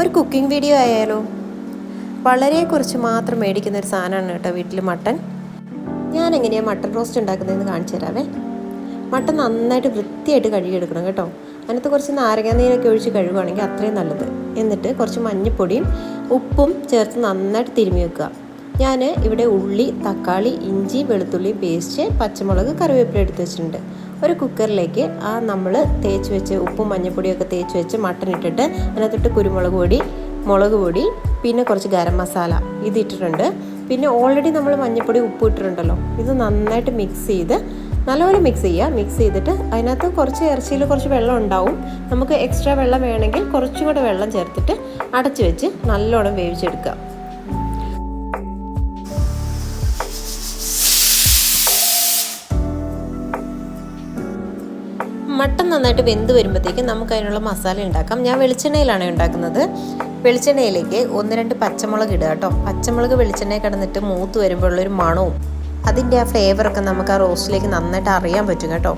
ഒരു cooking video ആയാലോ? വളരെ കുറച്ച് മാത്രം മേടിക്കുന്ന ഒരു സാധനമാണ് കേട്ടോ വീട്ടിൽ മട്ടൺ ഞാൻ എങ്ങനെയാണ് മട്ടൺ റോസ്റ്റ് ഉണ്ടാക്കുന്നതെന്ന് കാണിച്ചു തരാവേ. മട്ടൺ നന്നായിട്ട് വൃത്തിയായിട്ട് കഴുകിയെടുക്കണം കേട്ടോ. അതിനകത്ത് കുറച്ച് നാരങ്ങാനീരൊക്കെ ഒഴിച്ച് കഴുകുകയാണെങ്കിൽ അത്രയും നല്ലത്. എന്നിട്ട് കുറച്ച് മഞ്ഞൾപ്പൊടിയും ഉപ്പും ചേർത്ത് നന്നായിട്ട് തിരുമ്മി വെക്കുക. ഞാൻ ഇവിടെ ഉള്ളി തക്കാളി ഇഞ്ചി വെളുത്തുള്ളി പേസ്റ്റ് പച്ചമുളക് കറിവേപ്പില എടുത്ത് വെച്ചിട്ടുണ്ട്. ഒരു കുക്കറിലേക്ക് ആ നമ്മൾ തേച്ച് വെച്ച് ഉപ്പും മഞ്ഞപ്പൊടിയൊക്കെ തേച്ച് വെച്ച് മട്ടൺ ഇട്ടിട്ട് അതിനകത്തിട്ട് കുരുമുളക് പൊടി മുളക് പൊടി പിന്നെ കുറച്ച് ഗരം മസാല ഇത് ഇട്ടിട്ടുണ്ട് പിന്നെ ഓൾറെഡി നമ്മൾ മഞ്ഞപ്പൊടി ഉപ്പ് ഇട്ടിട്ടുണ്ടല്ലോ. ഇത് നന്നായിട്ട് മിക്സ് ചെയ്ത് നല്ലപോലെ മിക്സ് ചെയ്യുക മിക്സ് ചെയ്തിട്ട് അതിനകത്ത് കുറച്ച് ഇറച്ചിയിൽ കുറച്ച് വെള്ളം ഉണ്ടാവും. നമുക്ക് എക്സ്ട്രാ വെള്ളം വേണമെങ്കിൽ കുറച്ചും കൂടെ വെള്ളം ചേർത്തിട്ട് അടച്ചു വെച്ച് നല്ലോണം വേവിച്ചെടുക്കുക മട്ടൻ നന്നായിട്ട് വെന്ത് വരുമ്പോഴത്തേക്കും നമുക്ക് അതിനുള്ള മസാല ഉണ്ടാക്കാം. ഞാൻ വെളിച്ചെണ്ണയിലാണ് ഉണ്ടാക്കുന്നത്. വെളിച്ചെണ്ണയിലേക്ക് ഒന്ന് രണ്ട് പച്ചമുളക് ഇടുക കേട്ടോ. പച്ചമുളക് വെളിച്ചെണ്ണയിൽ കിടന്നിട്ട് മൂത്ത് വരുമ്പോഴുള്ളൊരു മണവും അതിന്റെ ആ ഫ്ലേവറൊക്കെ നമുക്ക് ആ റോസ്റ്റിലേക്ക് നന്നായിട്ട് അറിയാൻ പറ്റും കേട്ടോ.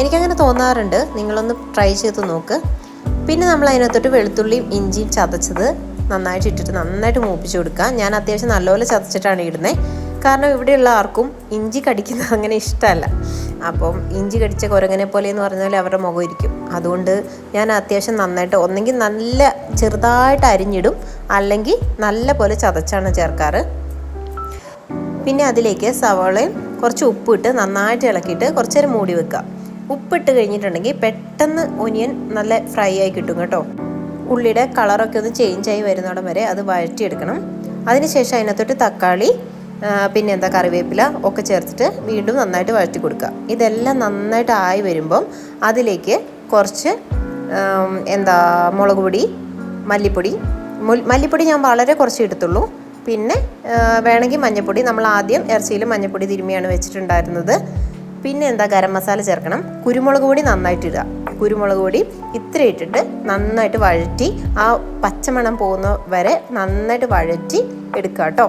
എനിക്കങ്ങനെ തോന്നാറുണ്ട്. നിങ്ങളൊന്ന് ട്രൈ ചെയ്ത് നോക്ക്. പിന്നെ നമ്മൾ അതിനകത്തോട്ട് വെളുത്തുള്ളിയും ഇഞ്ചിയും ചതച്ചത് നന്നായിട്ട് ഇട്ടിട്ട് നന്നായിട്ട് മൂപ്പിച്ച് കൊടുക്കുക. ഞാൻ അത്യാവശ്യം നല്ലപോലെ ചതച്ചിട്ടാണ് ഇടുന്നത് കാരണം ഇവിടെയുള്ള ആർക്കും ഇഞ്ചി കടിക്കുന്നത് അങ്ങനെ ഇഷ്ടമല്ല. അപ്പം ഇഞ്ചി കടിച്ച കുരങ്ങനെ പോലെ എന്ന് പറഞ്ഞാൽ അവരുടെ മുഖം ഇരിക്കും. അതുകൊണ്ട് ഞാൻ അത്യാവശ്യം നന്നായിട്ട് ഒന്നെങ്കിൽ നല്ല ചെറുതായിട്ട് അരിഞ്ഞിടും. അല്ലെങ്കിൽ നല്ല പോലെ ചതച്ചാണ് ചേർക്കാറ്. പിന്നെ അതിലേക്ക് സവാളയും കുറച്ച് ഉപ്പിട്ട് നന്നായിട്ട് ഇളക്കിയിട്ട് കുറച്ച് നേരം മൂടി വെക്കുക. ഉപ്പിട്ട് കഴിഞ്ഞിട്ടുണ്ടെങ്കിൽ പെട്ടെന്ന് ഒനിയൻ നല്ല ഫ്രൈ ആയി കിട്ടും കേട്ടോ. ഉള്ളിയുടെ കളറൊക്കെ ഒന്ന് ചേഞ്ച് ആയി വരുന്നിടം വരെ അത് വഴറ്റിയെടുക്കണം. അതിനുശേഷം അതിനകത്തോട്ട് തക്കാളി പിന്നെ എന്താ കറിവേപ്പില ഒക്കെ ചേർത്തിട്ട് വീണ്ടും നന്നായിട്ട് വഴറ്റി കൊടുക്കുക. ഇതെല്ലാം നന്നായിട്ട് ആയി വരുമ്പം അതിലേക്ക് കുറച്ച് എന്താ മുളക് പൊടി മല്ലിപ്പൊടി. മല്ലിപ്പൊടി ഞാൻ വളരെ കുറച്ച് എടുത്തുള്ളൂ. പിന്നെ വേണമെങ്കിൽ മഞ്ഞൾപ്പൊടി നമ്മൾ ആദ്യം ഇറച്ചിയിൽ മഞ്ഞൾപ്പൊടി തിരുമ്മിയാണ് വെച്ചിട്ടുണ്ടായിരുന്നത്. പിന്നെ എന്താ ഗരം മസാല ചേർക്കണം. കുരുമുളക് പൊടി നന്നായിട്ട് ഇടുക. കുരുമുളക് പൊടി ഇത്ര ഇട്ടിട്ട് നന്നായിട്ട് വഴറ്റി ആ പച്ചമണം പോകുന്ന വരെ നന്നായിട്ട് വഴറ്റി എടുക്കുക കേട്ടോ.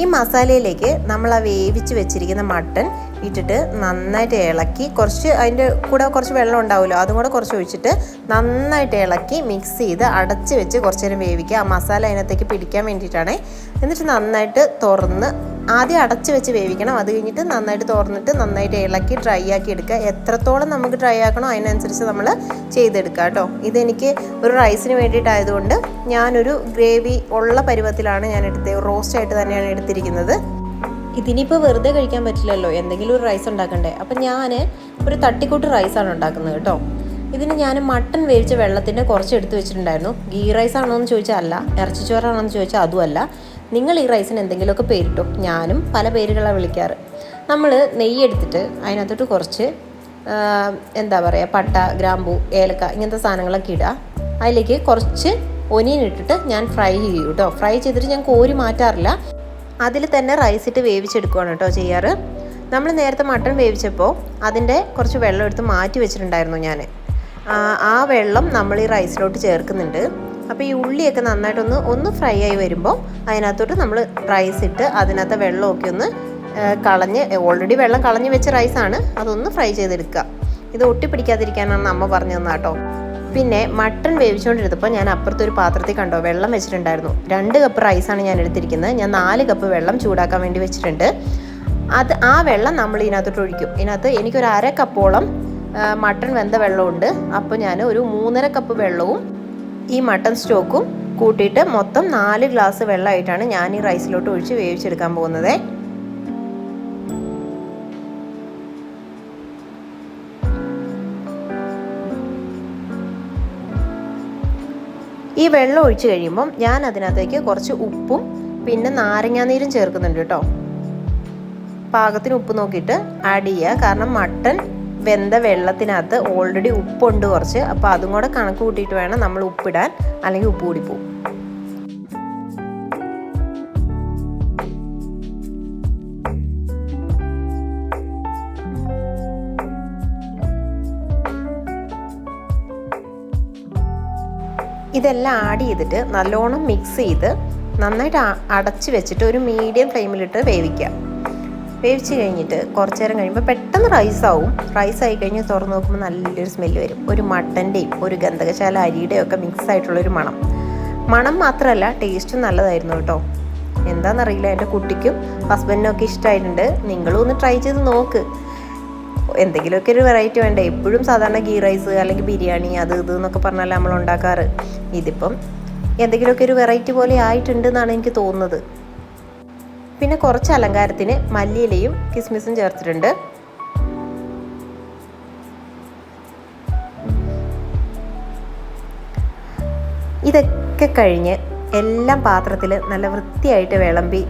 ഈ മസാലയിലേക്ക് നമ്മൾ ആ വേവിച്ച് വെച്ചിരിക്കുന്ന മട്ടൺ ഇട്ടിട്ട് നന്നായിട്ട് ഇളക്കി കുറച്ച് അതിന്റെ കൂടെ കുറച്ച് വെള്ളം ഉണ്ടാവുമല്ലോ അതും കൂടെ കുറച്ച് ഒഴിച്ചിട്ട് നന്നായിട്ട് ഇളക്കി മിക്സ് ചെയ്ത് അടച്ച് വെച്ച് കുറച്ച് നേരം വേവിക്കുക. ആ മസാല അതിനകത്തേക്ക് പിടിക്കാൻ വേണ്ടിയിട്ടാണ്. എന്നിട്ട് നന്നായിട്ട് തുറന്ന് ആദ്യം അടച്ച് വെച്ച് വേവിക്കണം. അത് കഴിഞ്ഞിട്ട് നന്നായിട്ട് തുറന്നിട്ട് നന്നായിട്ട് ഇളക്കി ഡ്രൈ ആക്കി എടുക്കുക. എത്രത്തോളം നമുക്ക് ഡ്രൈ ആക്കണോ അതിനനുസരിച്ച് നമ്മൾ ചെയ്തെടുക്കുക കേട്ടോ. ഇതെനിക്ക് ഒരു റൈസിന് വേണ്ടിയിട്ടായതുകൊണ്ട് ഞാനൊരു ഗ്രേവി ഉള്ള പരുവത്തിലാണ് ഞാൻ എടുത്തത്. റോസ്റ്റ് ആയിട്ട് തന്നെയാണ് എടുത്തിരിക്കുന്നത്. ഇതിനിപ്പോൾ വെറുതെ കഴിക്കാൻ പറ്റില്ലല്ലോ. എന്തെങ്കിലും ഒരു റൈസ് ഉണ്ടാക്കണ്ടേ? അപ്പം ഞാൻ ഒരു തട്ടിക്കൂട്ട് റൈസാണ് ഉണ്ടാക്കുന്നത് കേട്ടോ. ഇതിന് ഞാൻ മട്ടൺ വേവിച്ച വെള്ളത്തിന്റെ കുറച്ച് എടുത്ത് വെച്ചിട്ടുണ്ടായിരുന്നു. ഗീ റൈസ് ആണോ എന്ന് ചോദിച്ചാൽ അല്ല. ഇറച്ചിച്ചോറാണോ എന്ന് ചോദിച്ചാൽ അതുമല്ല. നിങ്ങൾ ഈ റൈസിന് എന്തെങ്കിലുമൊക്കെ പേരിട്ടോ? ഞാനും പല പേരുകളാണ് വിളിക്കാറ്. നമ്മൾ നെയ്യ് എടുത്തിട്ട് അതിനകത്തോട്ട് കുറച്ച് എന്താ പറയുക പട്ട ഗ്രാമ്പു ഏലക്ക ഇങ്ങനത്തെ സാധനങ്ങളൊക്കെ ഇടുക അതിലേക്ക് കുറച്ച് ഒനിയൻ ഇട്ടിട്ട് ഞാൻ ഫ്രൈ ചെയ്യും കേട്ടോ. ഫ്രൈ ചെയ്തിട്ട് ഞാൻ കോരി മാറ്റാറില്ല. അതിൽ തന്നെ റൈസ് ഇട്ട് വേവിച്ചെടുക്കുകയാണ് കേട്ടോ ചെയ്യാറ്. നമ്മൾ നേരത്തെ മട്ടൺ വേവിച്ചപ്പോൾ അതിന്റെ കുറച്ച് വെള്ളം എടുത്ത് മാറ്റി വെച്ചിട്ടുണ്ടായിരുന്നു ഞാൻ ആ വെള്ളം നമ്മൾ ഈ റൈസിലോട്ട് ചേർക്കുന്നുണ്ട്. അപ്പോൾ ഈ ഉള്ളിയൊക്കെ നന്നായിട്ടൊന്ന് ഒന്ന് ഫ്രൈ ആയി വരുമ്പോൾ അതിനകത്തോട്ട് നമ്മൾ റൈസ് ഇട്ട് അതിനകത്തെ വെള്ളമൊക്കെ ഒന്ന് കളഞ്ഞ് ഓൾറെഡി വെള്ളം കളഞ്ഞ് വെച്ച റൈസാണ് അതൊന്ന് ഫ്രൈ ചെയ്തെടുക്കുക. ഇത് ഒട്ടിപ്പിടിക്കാതിരിക്കാനാണ് അമ്മ പറഞ്ഞു തന്നെ കേട്ടോ. പിന്നെ മട്ടൺ വേവിച്ചുകൊണ്ടിരുന്നപ്പോൾ ഞാൻ അപ്പുറത്തെ ഒരു പാത്രത്തിൽ കണ്ടോ വെള്ളം വെച്ചിട്ടുണ്ടായിരുന്നു. രണ്ട് കപ്പ് റൈസാണ് ഞാൻ എടുത്തിരിക്കുന്നത്. ഞാൻ നാല് കപ്പ് വെള്ളം ചൂടാക്കാൻ വേണ്ടി വെച്ചിട്ടുണ്ട്. അത് ആ വെള്ളം നമ്മൾ ഇതിനകത്തോട്ട് ഒഴിക്കും. ഇതിനകത്ത് എനിക്കൊരു അര കപ്പോളം മട്ടൺ വെന്ത വെള്ളമുണ്ട്. അപ്പോൾ ഞാൻ ഒരു മൂന്നര കപ്പ് വെള്ളവും ഈ മട്ടൺ സ്റ്റോക്കും കൂട്ടിയിട്ട് മൊത്തം നാല് ഗ്ലാസ് വെള്ളമായിട്ടാണ് ഞാൻ ഈ റൈസിലോട്ട് ഒഴിച്ച് വേവിച്ചെടുക്കാൻ പോകുന്നത്. ഈ വെള്ളം ഒഴിച്ച് കഴിയുമ്പം ഞാൻ അതിനകത്തേക്ക് കുറച്ച് ഉപ്പും പിന്നെ നാരങ്ങാനീരും ചേർക്കുന്നുണ്ട് കേട്ടോ. പാകത്തിന് ഉപ്പ് നോക്കിയിട്ട് ആഡ് ചെയ്യുക. കാരണം മട്ടൺ വെന്ത വെള്ളത്തിനകത്ത് ഓൾറെഡി ഉപ്പുണ്ട് കുറച്ച്. അപ്പോൾ അതും കൂടെ കണക്ക് കൂട്ടിയിട്ട് വേണം നമ്മൾ ഉപ്പിടാൻ. അല്ലെങ്കിൽ ഉപ്പ് കൂടി പോകും. ഇതെല്ലാം ആഡ് ചെയ്തിട്ട് നല്ലോണം മിക്സ് ചെയ്ത് നന്നായിട്ട് അടച്ച് വെച്ചിട്ട് ഒരു മീഡിയം ഫ്ലെയിമിലിട്ട് വേവിക്കുക. വേവിച്ച് കഴിഞ്ഞിട്ട് കുറച്ച് നേരം കഴിയുമ്പോൾ പെട്ടെന്ന് റൈസ് ആവും. റൈസ് ആയി കഴിഞ്ഞ് തുറന്ന് നോക്കുമ്പോൾ നല്ലൊരു സ്മെല്ല് വരും. ഒരു മട്ടന്റെയും ഒരു ഗന്ധകശാല അരിയുടെയും ഒക്കെ മിക്സ് ആയിട്ടുള്ളൊരു മണം. മണം മാത്രമല്ല ടേസ്റ്റും നല്ലതായിരുന്നു കേട്ടോ. എന്താണെന്നറിയില്ല എന്റെ കുട്ടിക്കും ഹസ്ബൻഡിനും ഒക്കെ ഇഷ്ടമായിട്ടുണ്ട് നിങ്ങളും ഒന്ന് ട്രൈ ചെയ്ത് നോക്ക്. എന്തെങ്കിലുമൊക്കെ ഒരു വെറൈറ്റി വേണ്ട? എപ്പോഴും സാധാരണ ഗീ റൈസ് അല്ലെങ്കിൽ ബിരിയാണി അത് ഇത് എന്നൊക്കെ പറഞ്ഞാൽ നമ്മൾ ഉണ്ടാക്കാറ്. ഇതിപ്പം എന്തെങ്കിലുമൊക്കെ ഒരു വെറൈറ്റി പോലെ ആയിട്ടുണ്ട് എന്നാണ് എനിക്ക് തോന്നുന്നത്. പിന്നെ കുറച്ച് അലങ്കാരത്തിന് മല്ലിയിലയും കിസ്മിസും ചേർത്തിട്ടുണ്ട്. ഇതൊക്കെ കഴിഞ്ഞ് എല്ലാം പാത്രത്തിൽ നല്ല വൃത്തിയായിട്ട് വിളമ്പി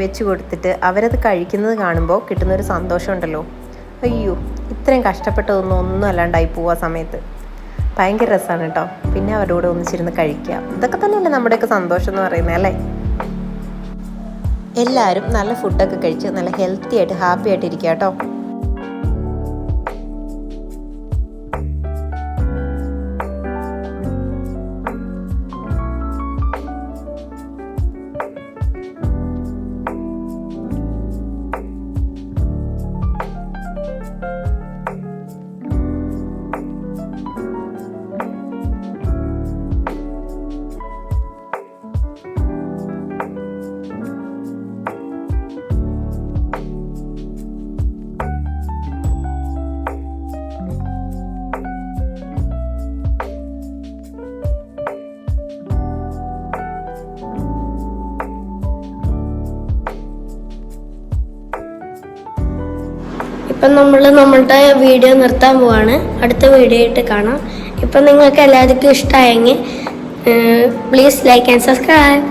വെച്ച് കൊടുത്തിട്ട് അവരത് കഴിക്കുന്നത് കാണുമ്പോൾ കിട്ടുന്നൊരു സന്തോഷമുണ്ടല്ലോ. അയ്യോ ഇത്രയും കഷ്ടപ്പെട്ടതൊന്നും ഒന്നും അല്ലാണ്ടായി പോവാ സമയത്ത്. ഭയങ്കര രസമാണ് കേട്ടോ. പിന്നെ അവരോട് ഒന്നിച്ചിരുന്ന് കഴിക്കുക. ഇതൊക്കെ തന്നെയല്ലേ നമ്മുടെയൊക്കെ സന്തോഷം എന്ന് പറയുന്നത് അല്ലേ? എല്ലാവരും നല്ല ഫുഡൊക്കെ കഴിച്ച് നല്ല ഹെൽത്തി ആയിട്ട് ഹാപ്പി ആയിട്ട് ഇരിക്കുക കേട്ടോ ഇപ്പം നമ്മൾ നമ്മളുടെ വീഡിയോ നിർത്താൻ പോവാണ്. അടുത്ത വീഡിയോ ആയിട്ട് കാണാം. ഇപ്പം നിങ്ങൾക്ക് എല്ലാവർക്കും ഇഷ്ടമായെങ്കിൽ പ്ലീസ് ലൈക്ക് ആൻഡ് സബ്സ്ക്രൈബ്